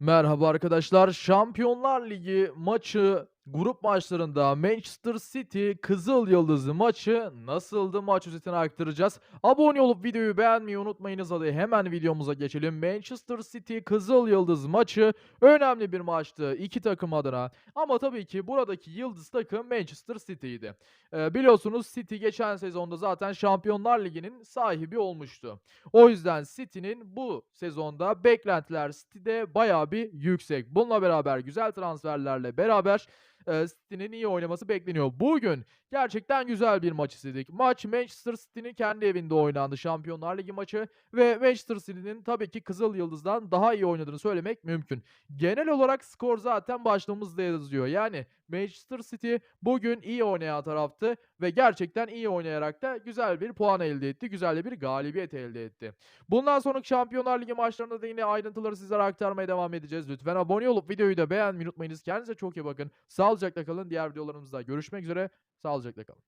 Merhaba arkadaşlar. Şampiyonlar Ligi maçı grup maçlarında Manchester City Kızıl Yıldızı maçı nasıldı maç özetini aktaracağız. Abone olup videoyu beğenmeyi unutmayınız. Hadi hemen videomuza geçelim. Manchester City Kızıl Yıldız maçı önemli bir maçtı iki takım adına. Ama tabii ki buradaki yıldız takım Manchester City'ydi. Ee, biliyorsunuz City geçen sezonda zaten Şampiyonlar Ligi'nin sahibi olmuştu. O yüzden City'nin bu sezonda beklentiler City'de bayağı bir yüksek. Bununla beraber güzel transferlerle beraber e, City'nin iyi oynaması bekleniyor. Bugün gerçekten güzel bir maç izledik. Maç Manchester City'nin kendi evinde oynandı Şampiyonlar Ligi maçı ve Manchester City'nin tabii ki Kızıl Yıldız'dan daha iyi oynadığını söylemek mümkün. Genel olarak skor zaten başlığımızda yazıyor. Yani Manchester City bugün iyi oynayan taraftı ve gerçekten iyi oynayarak da güzel bir puan elde etti. Güzel bir galibiyet elde etti. Bundan sonraki Şampiyonlar Ligi maçlarında da yine ayrıntıları sizlere aktarmaya devam edeceğiz. Lütfen abone olup videoyu da beğenmeyi unutmayınız. Kendinize çok iyi bakın. Sağlıcakla kalın. Diğer videolarımızda görüşmek üzere. Sağlıcakla kalın.